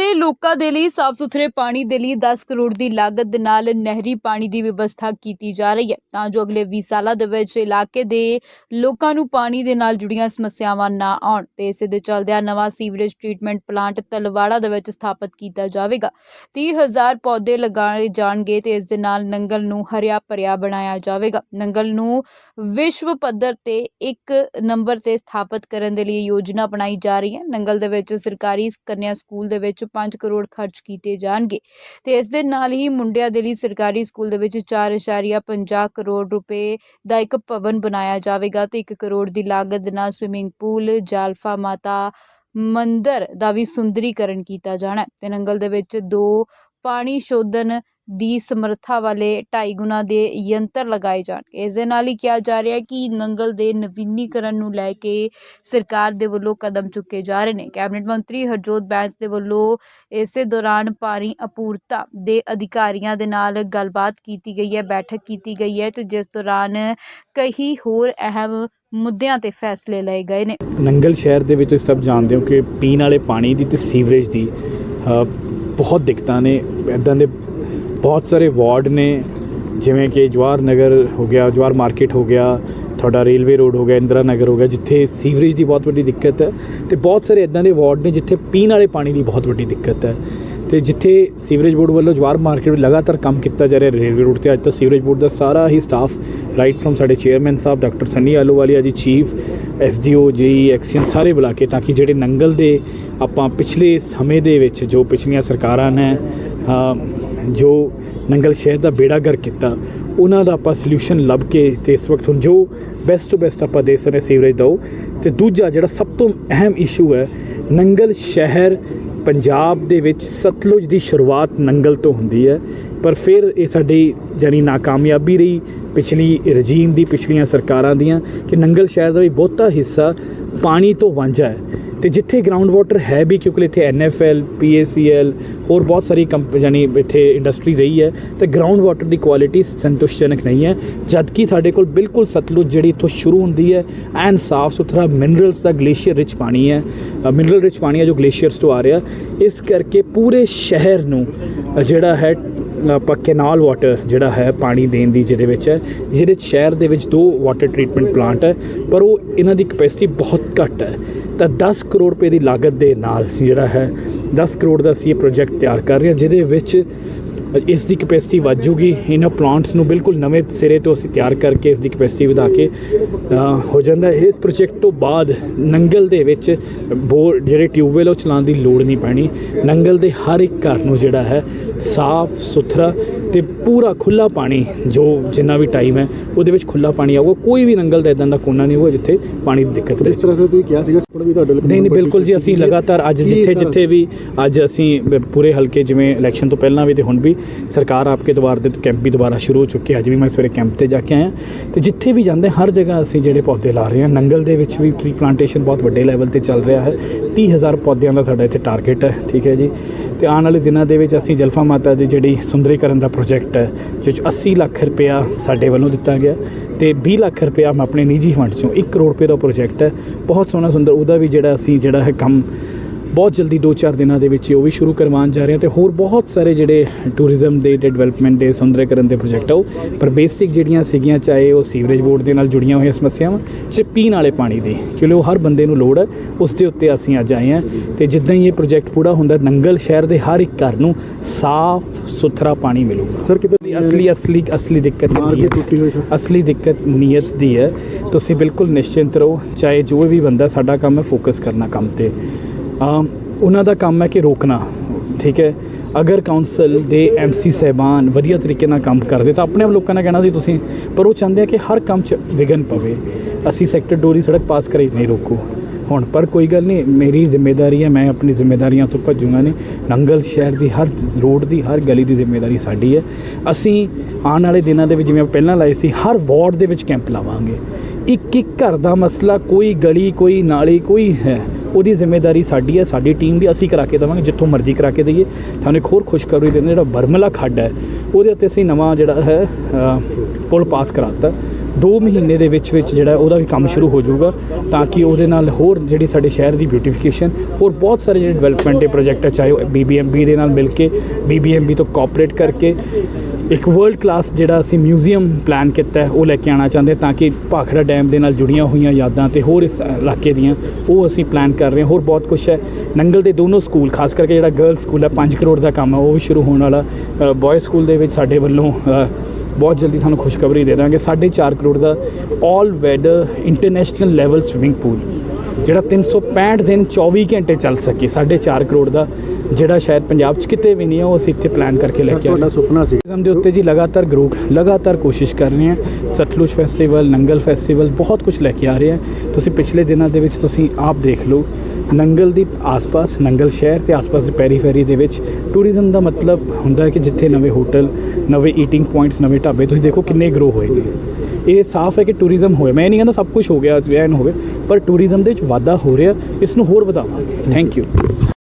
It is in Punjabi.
ਦੇ ਲੋਕਾਂ ਦੇ ਲਈ ਸਾਫ਼ ਸੁਥਰੇ ਪਾਣੀ ਦੇ ਲਈ 10 ਕਰੋੜ ਦੀ ਲਾਗਤ ਦੇ ਨਾਲ ਨਹਿਰੀ ਪਾਣੀ ਦੀ ਵਿਵਸਥਾ ਕੀਤੀ ਜਾ ਰਹੀ ਹੈ। ਤਾਂ ਜੋ ਅਗਲੇ 20 ਸਾਲਾਂ ਦੇ ਵਿੱਚ ਇਲਾਕੇ ਦੇ ਲੋਕਾਂ ਨੂੰ ਪਾਣੀ ਦੇ ਨਾਲ ਜੁੜੀਆਂ ਸਮੱਸਿਆਵਾਂ ਨਾ ਆਉਣ ਤੇ ਇਸੇ ਦੇ ਚੱਲਦਿਆਂ ਨਵਾਂ ਸੀਵਰੇਜ ਟ੍ਰੀਟਮੈਂਟ ਪਲਾਂਟ ਤਲਵਾੜਾ ਦੇ ਵਿੱਚ ਸਥਾਪਿਤ ਕੀਤਾ ਜਾਵੇਗਾ। 30000 ਪੌਦੇ ਲਗਾਏ ਜਾਣਗੇ ਤੇ ਇਸ ਦੇ ਨਾਲ ਨੰਗਲ ਨੂੰ ਹਰਿਆ ਭਰਿਆ ਬਣਾਇਆ ਜਾਵੇਗਾ। ਨੰਗਲ ਨੂੰ ਵਿਸ਼ਵ ਪੱਧਰ ਤੇ ਇੱਕ ਨੰਬਰ ਤੇ ਸਥਾਪਿਤ ਕਰਨ ਦੇ ਲਈ ਯੋਜਨਾ ਬਣਾਈ ਜਾ ਰਹੀ ਹੈ। ਨੰਗਲ ਦੇ ਵਿੱਚ ਸਰਕਾਰੀ ਕੰਨਿਆ ਸਕੂਲ ਦੇ ਵਿੱਚ 5 ਕਰੋੜ ਖਰਚ ਕੀਤੇ ਜਾਣਗੇ। ਤੇ ਇਸ ਦੇ ਨਾਲ ਹੀ ਮੁੰਡਿਆਂ ਦੇ ਲਈ ਸਰਕਾਰੀ ਸਕੂਲ ਦੇ ਵਿੱਚ 4.50 ਕਰੋੜ ਰੁਪਏ ਦਾ ਇੱਕ ਭਵਨ ਬਣਾਇਆ ਜਾਵੇਗਾ ਤੇ 1 ਕਰੋੜ ਦੀ ਲਾਗਤ ਦੇ ਨਾਲ ਸਵਿਮਿੰਗ ਪੂਲ, ਜਾਲਫਾ ਮਾਤਾ ਮੰਦਰ ਦਾ ਵੀ ਸੁੰਦਰੀਕਰਨ ਕੀਤਾ ਜਾਣਾ ਹੈ। ਤੇ ਨੰਗਲ ਦੇ ਵਿੱਚ ਦੋ ਪਾਣੀ ਸ਼ੋਧਨ ਦੀ ਸਮਰੱਥਾ ਵਾਲੇ ਢਾਈ ਗੁਣਾ ਦੇ ਯੰਤਰ ਲਗਾਏ ਜਾਣਗੇ। ਇਸ ਦੇ ਨਾਲ ਹੀ ਕਿਹਾ ਜਾ ਰਿਹਾ ਕਿ ਨੰਗਲ ਦੇ ਨਵੀਨੀਕਰਨ ਨੂੰ ਲੈ ਕੇ ਸਰਕਾਰ ਦੇ ਵੱਲੋਂ ਕਦਮ ਚੁੱਕੇ ਜਾ ਰਹੇ ਨੇ। ਕੈਬਨਿਟ ਮੰਤਰੀ ਹਰਜੋਤ ਬੈਂਸ ਦੇ ਵੱਲੋਂ ਇਸੇ ਦੌਰਾਨ ਪਾਣੀ ਅਪੂਰਤਾ ਦੇ ਅਧਿਕਾਰੀਆਂ ਦੇ ਨਾਲ ਗੱਲਬਾਤ ਕੀਤੀ ਗਈ ਹੈ, ਬੈਠਕ ਕੀਤੀ ਗਈ ਹੈ ਤੇ ਜਿਸ ਦੌਰਾਨ ਕਈ ਹੋਰ ਅਹਿਮ ਮੁੱਦਿਆਂ ਤੇ ਫੈਸਲੇ ਲਏ ਗਏ ਨੇ। ਨੰਗਲ ਸ਼ਹਿਰ ਦੇ ਵਿੱਚ ਤੁਸੀਂ ਸਭ ਜਾਣਦੇ ਹੋ ਕਿ ਪੀਣ ਵਾਲੇ ਪਾਣੀ ਦੀ ਤੇ ਸੀਵਰੇਜ ਦੀ ਬਹੁਤ ਦਿੱਕਤਾਂ ਨੇ। ਇਦਾਂ ਦੇ ਬਹੁਤ ਸਾਰੇ ਵਾਰਡ ਨੇ, ਜਿਵੇਂ ਕਿ ਜਵਾਹਰ ਨਗਰ ਹੋ ਗਿਆ, ਜਵਾਹਰ ਮਾਰਕੀਟ ਹੋ ਗਿਆ, ਤੁਹਾਡਾ ਰੇਲਵੇ ਰੋਡ ਹੋ ਗਿਆ, ਇੰਦਰਾ ਨਗਰ ਹੋ ਗਿਆ, ਜਿੱਥੇ ਸੀਵਰੇਜ ਦੀ ਬਹੁਤ ਵੱਡੀ ਦਿੱਕਤ ਹੈ ਤੇ ਬਹੁਤ ਸਾਰੇ ਇਦਾਂ ਦੇ ਵਾਰਡ ਨੇ ਜਿੱਥੇ ਪੀਣ ਵਾਲੇ ਪਾਣੀ ਦੀ ਬਹੁਤ ਵੱਡੀ ਦਿੱਕਤ ਹੈ ਤੇ ਜਿੱਥੇ ਸੀਵਰੇਜ ਬੋਰਡ ਵੱਲੋਂ ਜਵਾਹਰ ਮਾਰਕੀਟ ਵਿੱਚ ਲਗਾਤਾਰ ਕੰਮ ਕੀਤਾ ਜਾ ਰਿਹਾ ਰੇਲਵੇ ਰੋਡ ਤੇ, ਅੱਜ ਤੱਕ ਸੀਵਰੇਜ ਬੋਰਡ ਦਾ ਸਾਰਾ ਹੀ ਸਟਾਫ ਰਾਈਟ ਫਰਮ ਸਾਡੇ ਚੇਅਰਮੈਨ ਸਾਹਿਬ doctor Sunny Ahluwalia ji chief SDO ਜੇਈ ਐਕਸੀਅਨ ਸਾਰੇ ਬੁਲਾ ਕੇ ਤਾਂ ਕਿ ਜਿਹੜੇ ਨੰਗਲ ਦੇ ਆਪਾਂ ਪਿਛਲੇ ਸਮੇਂ ਦੇ ਵਿੱਚ ਜੋ ਪਿਛਲੀਆਂ ਸਰਕਾਰਾਂ ਨੇ ਜੋ ਨੰਗਲ ਸ਼ਹਿਰ ਦਾ ਬੇੜਾ ਗਰ ਕੀਤਾ, ਉਹਨਾਂ ਦਾ ਆਪਾਂ ਸੋਲੂਸ਼ਨ ਲੱਭ ਕੇ ਤੇ ਇਸ ਵਕਤ ਹੁਣ ਜੋ ਬੈਸਟ ਤੋਂ ਬੈਸਟ ਆਪਾਂ ਦੇ ਸਕਦੇ ਸੀਵਰੇਜ ਦਿਓ ਤੇ ਦੂਜਾ ਜਿਹੜਾ ਸਭ ਤੋਂ ਅਹਿਮ ਇਸ਼ੂ ਹੈ, ਨੰਗਲ ਸ਼ਹਿਰ ਪੰਜਾਬ ਦੇ ਵਿੱਚ ਸਤਲੁਜ ਦੀ ਸ਼ੁਰੂਆਤ ਨੰਗਲ ਤੋਂ ਹੁੰਦੀ ਹੈ। ਪਰ ਫਿਰ ਇਹ ਸਾਡੀ ਜਾਨੀ ਨਾਕਾਮਯਾਬੀ ਰਹੀ ਪਿਛਲੀ ਰਜੀਮ ਦੀ, ਪਿਛਲੀਆਂ ਸਰਕਾਰਾਂ ਦੀਆਂ ਕਿ ਨੰਗਲ ਸ਼ਹਿਰ ਦਾ ਵੀ ਬਹੁਤਾ ਹਿੱਸਾ ਪਾਣੀ ਤੋਂ ਵਾਂਝਾ ਹੈ। ਤੇ ਜਿੱਥੇ ਗਰਾਊਂਡ ਵਾਟਰ ਹੈ ਵੀ, ਕਿਉਂਕਿ ਇੱਥੇ ਐਨਐਫਐਲ ਪੀਏਸੀਐਲ ਹੋਰ ਬਹੁਤ ਸਾਰੀ ਕੰਪ, ਯਾਨੀ ਇੱਥੇ ਇੰਡਸਟਰੀ ਰਹੀ ਹੈ, ਤੇ ਗਰਾਊਂਡ ਵਾਟਰ ਦੀ ਕੁਆਲਿਟੀ ਸੰਤੁਸ਼ਟਜਨਕ ਨਹੀਂ ਹੈ, ਜਦਕਿ ਸਾਡੇ ਕੋਲ ਬਿਲਕੁਲ ਸਤਲੁਜ ਜਿਹੜੀ ਇੱਥੋਂ ਸ਼ੁਰੂ ਹੁੰਦੀ ਹੈ ਐਨ ਸਾਫ਼ ਸੁਥਰਾ ਮਿਨਰਲਸ ਦਾ ਗਲੇਸ਼ੀਅਰ ਰਿਚ ਪਾਣੀ ਹੈ ਮਿਨਰਲ ਰਿਚ ਪਾਣੀ ਹੈ ਜੋ ਗਲੇਸ਼ੀਅਰਸ ਤੋਂ ਆ ਰਿਹਾ, ਇਸ ਕਰਕੇ ਪੂਰੇ ਸ਼ਹਿਰ ਨੂੰ ਜਿਹੜਾ ਹੈ ਆਪਾਂ ਕੈਨਾਲ ਵਾਟਰ ਜਿਹੜਾ ਹੈ ਪਾਣੀ ਦੇਣ ਦੀ ਜਿਹਦੇ ਵਿੱਚ ਹੈ, ਜਿਹਦੇ 'ਚ ਸ਼ਹਿਰ ਦੇ ਵਿੱਚ ਦੋ ਵਾਟਰ ਟ੍ਰੀਟਮੈਂਟ ਪਲਾਂਟ ਹੈ, ਪਰ ਉਹ ਇਹਨਾਂ ਦੀ ਕਪੈਸਿਟੀ ਬਹੁਤ ਘੱਟ ਹੈ। ਤਾਂ 10 ਕਰੋੜ ਰੁਪਏ ਦੀ ਲਾਗਤ ਦੇ ਨਾਲ ਜਿਹੜਾ ਹੈ 10 ਕਰੋੜ ਦਾ ਅਸੀਂ ਇਹ ਪ੍ਰੋਜੈਕਟ ਤਿਆਰ ਕਰ ਰਹੇ ਹਾਂ, ਜਿਹਦੇ ਵਿੱਚ ਇਸ ਦੀ ਕਪੈਸਿਟੀ ਵੱਧ ਜੂਗੀ। ਇਹਨਾਂ ਪਲਾਂਟਸ ਨੂੰ ਬਿਲਕੁਲ ਨਵੇਂ ਸਿਰੇ ਤੋਂ ਅਸੀਂ ਤਿਆਰ ਕਰਕੇ ਇਸ ਦੀ ਕਪੈਸਿਟੀ ਵਧਾ ਕੇ ਹੋ ਜਾਂਦਾ। ਇਸ ਪ੍ਰੋਜੈਕਟ ਤੋਂ ਬਾਅਦ ਨੰਗਲ ਦੇ ਵਿੱਚ ਬੋਰ ਜਿਹੜੇ ਟਿਊਬਵੈਲ ਉਹ ਚਲਾਉਣ ਦੀ ਲੋੜ ਨਹੀਂ ਪੈਣੀ। ਨੰਗਲ ਦੇ ਹਰ ਇੱਕ ਘਰ ਨੂੰ ਜਿਹੜਾ ਹੈ ਸਾਫ਼ ਸੁਥਰਾ ਤੇ ਪੂਰਾ ਖੁੱਲਾ ਪਾਣੀ ਜੋ ਜਿੰਨਾ ਵੀ ਟਾਈਮ ਹੈ ਉਹਦੇ ਵਿੱਚ ਖੁੱਲਾ ਪਾਣੀ ਆਊਗਾ। ਕੋਈ ਵੀ ਨੰਗਲ ਦਾ ਇਦਾਂ ਦਾ ਕੋਨਾ ਨਹੀਂ ਹੋਊਗਾ ਜਿੱਥੇ ਪਾਣੀ ਦੀ ਦਿੱਕਤ ਇਸ ਤਰ੍ਹਾਂ ਦਾ ਤੁਸੀਂ ਕਿਹਾ ਸੀਗਾ ਥੋੜਾ ਵੀ ਤੁਹਾਡੇ ਲਈ ਨਹੀਂ ਨਹੀਂ ਬਿਲਕੁਲ ਜੀ ਅਸੀਂ ਲਗਾਤਾਰ ਅੱਜ ਜਿੱਥੇ। ਜਿੱਥੇ ਵੀ ਅੱਜ ਅਸੀਂ ਪੂਰੇ ਹਲਕੇ ਜਿਵੇਂ ਇਲੈਕਸ਼ਨ ਤੋਂ ਪਹਿਲਾਂ ਵੀ ਤੇ ਹੁਣ ਵੀ ਸਰਕਾਰ ਆਪਕੇ ਦੁਆਰ ਦੇ ਕੈਂਪ ਵੀ ਦੁਬਾਰਾ ਸ਼ੁਰੂ ਹੋ ਚੁੱਕੇ ਅੱਜ ਵੀ ਮੈਂ ਸਵੇਰੇ ਕੈਂਪ ਤੇ ਜਾ ਕੇ ਆਇਆ ਤੇ ਜਿੱਥੇ ਵੀ ਜਾਂਦੇ, ਹਰ ਜਗ੍ਹਾ ਅਸੀਂ ਜਿਹੜੇ ਪੌਦੇ ਲਾ ਰਹੇ ਹਾਂ। ਨੰਗਲ ਦੇ ਵਿੱਚ ਵੀ ਟ੍ਰੀ ਪਲਾਂਟੇਸ਼ਨ ਬਹੁਤ ਵੱਡੇ ਲੈਵਲ ਤੇ ਚੱਲ ਰਿਹਾ ਹੈ। 30000 ਪੌਦਿਆਂ ਦਾ ਸਾਡਾ ਇੱਥੇ ਟਾਰਗੇਟ ਹੈ, ਠੀਕ ਹੈ ਜੀ। ਤੇ ਆਉਣ ਵਾਲੇ ਦਿਨਾਂ ਦੇ ਵਿੱਚ ਅਸੀਂ ਜਲਫਾ ਮਾਤਾ ਦੀ ਜਿਹੜੀ ਸੁੰਦਰੀਕਰਨ ਦਾ ਪ੍ਰੋਜੈਕਟ ਹੈ, ਜਿਸ 'ਚ 80 ਲੱਖ ਰੁਪਇਆ ਸਾਡੇ ਵੱਲੋਂ ਦਿੱਤਾ ਗਿਆ। ਤੇ 20 ਲੱਖ ਰੁਪਇਆ ਮੈਂ ਆਪਣੇ ਨਿੱਜੀ ਫੰਡ ਚੋਂ 1 ਕਰੋੜ ਰੁਪਏ ਦਾ ਪ੍ਰੋਜੈਕਟ ਹੈ। ਬਹੁਤ ਸੋਹਣਾ, ਸੁੰਦਰ, ਉਹਦਾ ਵੀ ਜਿਹੜਾ ਅਸੀਂ ਜਿਹੜਾ ਹੈ ਕੰਮ ਬਹੁਤ ਜਲਦੀ 2-4 ਦਿਨਾਂ ਦੇ ਵਿੱਚ ਉਹ ਵੀ ਸ਼ੁਰੂ ਕਰਵਾਉਣ ਜਾ ਰਹੇ ਹਾਂ ਤੇ ਹੋਰ ਬਹੁਤ ਸਾਰੇ ਜਿਹੜੇ ਟੂਰਿਜ਼ਮ ਦੇ ਡਿਵੈਲਪਮੈਂਟ ਦੇ ਸੁੰਦਰੀਕਰਨ ਦੇ ਪ੍ਰੋਜੈਕਟ ਆ ਉਹ। ਪਰ ਬੇਸਿਕ ਜਿਹੜੀਆਂ ਸੀਗੀਆਂ ਚਾਹੇ ਉਹ ਸੀਵਰੇਜ ਬੋਰਡ ਦੇ ਨਾਲ ਜੁੜੀਆਂ ਹੋਈਆਂ ਸਮੱਸਿਆਵਾਂ ਚ ਪੀਣ ਵਾਲੇ ਪਾਣੀ ਦੀ ਕਿਉਂਕਿ ਉਹ ਹਰ ਬੰਦੇ ਨੂੰ ਲੋੜ ਹੈ ਉਸ ਦੇ ਉੱਤੇ ਅਸੀਂ ਅੱਜ ਆਏ ਹਾਂ। ਤੇ ਜਿੱਦਾਂ ਹੀ ਇਹ ਪ੍ਰੋਜੈਕਟ ਪੂਰਾ ਹੁੰਦਾ ਨੰਗਲ ਸ਼ਹਿਰ ਦੇ ਹਰ ਇੱਕ ਘਰ ਨੂੰ ਸਾਫ਼ ਸੁਥਰਾ ਪਾਣੀ ਮਿਲੂਗਾ। ਸਰ ਕਿਤੇ ਅਸਲੀ ਅਸਲੀ ਅਸਲੀ ਦਿੱਕਤ ਨਹੀਂ ਹੈ? ਟੁੱਟੀ ਹੋਈ ਸਰ ਅਸਲੀ ਦਿੱਕਤ ਨੀਅਤ ਦੀ ਹੈ। ਤੁਸੀਂ ਬਿਲਕੁਲ ਨਿਸ਼ਚਿੰਤ ਰਹੋ ਚਾਹੇ ਜੋ ਵੀ ਬੰਦਾ ਸਾਡਾ ਕੰਮ ਹੈ ਫੋਕਸ ਕਰਨਾ ਕੰਮ ਤੇ। ਉਹਨਾਂ ਦਾ ਕੰਮ ਹੈ ਕਿ ਰੋਕਣਾ, ਠੀਕ ਹੈ? ਅਗਰ ਕਾਉਂਸਲ ਦੇ ਐਮਸੀ ਸਹਿਬਾਨ ਵਧੀਆ ਤਰੀਕੇ ਨਾਲ ਕੰਮ ਕਰਦੇ, ਤਾਂ ਆਪਣੇ ਆਪ ਲੋਕਾਂ ਨੇ ਕਹਿਣਾ ਸੀ ਤੁਸੀਂ, ਪਰ ਉਹ ਚਾਹੁੰਦੇ ਆ ਕਿ ਹਰ ਕੰਮ 'ਚ ਵਿਗਨ ਪਵੇ। ਅਸੀਂ ਸੈਕਟਰ ਡੋਰੀ ਸੜਕ ਪਾਸ ਕਰੇ, ਨਹੀਂ ਰੋਕੋ। ਹੁਣ, ਪਰ ਕੋਈ ਗੱਲ ਨਹੀਂ, ਮੇਰੀ ਜ਼ਿੰਮੇਵਾਰੀ ਹੈ, ਮੈਂ ਆਪਣੀ ਜ਼ਿੰਮੇਵਾਰੀਆਂ ਤੋਂ ਭੱਜੂਗਾ ਨਹੀਂ। ਨੰਗਲ ਸ਼ਹਿਰ ਦੀ ਹਰ ਰੋਡ ਦੀ, ਹਰ ਗਲੀ ਦੀ ਜ਼ਿੰਮੇਵਾਰੀ ਸਾਡੀ ਹੈ। ਅਸੀਂ ਆਉਣ ਵਾਲੇ ਦਿਨਾਂ ਦੇ ਵਿੱਚ, ਜਿਵੇਂ ਪਹਿਲਾਂ ਲਾਏ ਸੀ, ਹਰ ਵਾਰਡ ਦੇ ਵਿੱਚ ਕੈਂਪ ਲਾਵਾਂਗੇ। ਇੱਕ ਇੱਕ ਘਰ ਦਾ ਮਸਲਾ, ਕੋਈ ਗਲੀ, ਕੋਈ ਨਾਲੀ, ਕੋਈ ਹੈ ਉਹਦੀ ਜ਼ਿੰਮੇਵਾਰੀ ਸਾਡੀ ਹੈ, ਸਾਡੀ ਟੀਮ ਵੀ ਅਸੀਂ ਕਰਾ ਕੇ ਦੇਵਾਂਗੇ, ਜਿੱਥੋਂ ਮਰਜ਼ੀ ਕਰਾ ਕੇ ਦਈਏ। ਤੁਹਾਨੂੰ ਇੱਕ ਹੋਰ ਖੁਸ਼ਖਬਰੀ ਦਿੰਦੇ ਜਿਹੜਾ ਬਰਮਲਾ ਖੱਡ ਹੈ, ਉਹਦੇ ਉੱਤੇ ਅਸੀਂ ਨਵਾਂ ਜਿਹੜਾ ਹੈ ਪੁਲ ਪਾਸ ਕਰਾਤਾ 2 ਮਹੀਨੇ ਦੇ ਵਿੱਚ ਵਿੱਚ ਜਿਹੜਾ ਉਹਦਾ ਵੀ ਕੰਮ ਸ਼ੁਰੂ ਹੋ ਜਾਊਗਾ ਤਾਂ ਕਿ ਉਹਦੇ ਨਾਲ ਹੋਰ ਜਿਹੜੀ ਸਾਡੇ ਸ਼ਹਿਰ ਦੀ ਬਿਊਟੀਫਿਕੇਸ਼ਨ ਹੋਰ ਬਹੁਤ ਸਾਰੇ ਜਿਹੜੇ ਡਿਵੈਲਪਮੈਂਟ ਦੇ ਪ੍ਰੋਜੈਕਟ ਹੈ ਚਾਹੇ ਉਹ ਬੀਬੀਐਮਬੀ ਦੇ ਨਾਲ ਮਿਲ ਕੇ ਬੀਬੀਐਮਬੀ ਤੋਂ ਕੋਆਪਰੇਟ ਕਰਕੇ ਇੱਕ ਵਰਲਡ ਕਲਾਸ ਜਿਹੜਾ ਅਸੀਂ ਮਿਊਜ਼ੀਅਮ ਪਲਾਨ ਕੀਤਾ ਹੈ, ਉਹ ਲੈ ਕੇ ਆਉਣਾ ਚਾਹੁੰਦੇ ਤਾਂ ਕਿ ਭਾਖੜਾ ਡੈਮ ਦੇ ਨਾਲ ਜੁੜੀਆਂ ਹੋਈਆਂ ਯਾਦਾਂ ਤੇ ਹੋਰ ਇਸ ਇਲਾਕੇ ਦੀਆਂ ਉਹ ਅਸੀਂ ਪਲਾਨ ਕਰ ਰਹੇ ਹਾਂ। ਹੋਰ ਬਹੁਤ ਕੁਝ ਹੈ। ਨੰਗਲ ਦੇ ਦੋਨੋਂ ਸਕੂਲ ਖਾਸ ਕਰਕੇ ਜਿਹੜਾ ਗਰਲ ਸਕੂਲ ਹੈ 5 ਕਰੋੜ ਦਾ ਕੰਮ ਹੈ, ਉਹ ਵੀ ਸ਼ੁਰੂ ਹੋਣ ਵਾਲਾ। ਬॉय ਸਕੂਲ ਦੇ ਵਿੱਚ ਸਾਡੇ ਵੱਲੋਂ ਬਹੁਤ ਜਲਦੀ ਤੁਹਾਨੂੰ ਖੁਸ਼ਖਬਰੀ ਦੇ ਦਾਂਗੇ। 4.5 ਕਰੋੜ ਦਾ all weather international level swimming pool ਜਿਹੜਾ 365 ਦਿਨ 24 ਘੰਟੇ ਚੱਲ ਸਕੇ 4.5 ਕਰੋੜ ਦਾ ਜਿਹੜਾ ਸ਼ਾਇਦ ਪੰਜਾਬ 'ਚ ਕਿਤੇ ਵੀ ਨਹੀਂ ਹੈ ਉਹ ਅਸੀਂ ਇੱਥੇ ਪਲਾਨ ਕਰਕੇ ਲੈ ਕੇ ਆਏ ਤੁਹਾਡਾ ਸੁਪਨਾ ਸੀ। ਟੂਰਿਜ਼ਮ ਦੇ ਉੱਤੇ ਜੀ ਲਗਾਤਾਰ ਗਰੋ ਲਗਾਤਾਰ ਕੋਸ਼ਿਸ਼ ਕਰ ਰਹੇ ਹਾਂ। ਸਤਲੁਜ ਫੈਸਟੀਵਲ ਨੰਗਲ ਫੈਸਟੀਵਲ ਬਹੁਤ ਕੁਝ ਲੈ ਕੇ ਆ ਰਹੇ ਹਾਂ। ਤੁਸੀਂ ਪਿਛਲੇ ਦਿਨਾਂ ਦੇ ਵਿੱਚ ਤੁਸੀਂ ਆਪ ਦੇਖ ਲਓ ਨੰਗਲ ਦੀ ਆਸ-ਪਾਸ ਨੰਗਲ ਸ਼ਹਿਰ ਤੇ ਆਸ-ਪਾਸ ਦੇ ਪੈਰੀਫੇਰੀ ਦੇ ਵਿੱਚ ਟੂਰਿਜ਼ਮ ਦਾ ਮਤਲਬ ਹੁੰਦਾ ਹੈ ਕਿ ਜਿੱਥੇ ਨਵੇਂ ਹੋਟਲ ਨਵੇਂ ਈਟਿੰਗ ਪੁਆਇੰਟਸ ਨਵੇਂ ਢਾਬੇ ਤੁਸੀਂ ਦੇਖੋ ਕਿੰਨੇ ਗਰੋ ਹੋਏ ਨੇ। ਇਹ ਸਾਫ਼ ਹੈ ਕਿ ਟੂਰਿਜ਼ਮ ਹੋਇਆ ਮੈਂ ਨਹੀਂ ਕਹਿੰਦਾ ਸਭ ਕੁਝ ਹੋ ਗਿਆ, ਐਨ ਹੋਵੇ, ਪਰ ਟੂਰਿਜ਼ਮ ਦੇ ਵਿੱਚ ਵਾਧਾ ਹੋ ਰਿਹਾ। ਇਸ ਨੂੰ ਹੋਰ ਵਧਾਵਾਂਗੇ। Thank you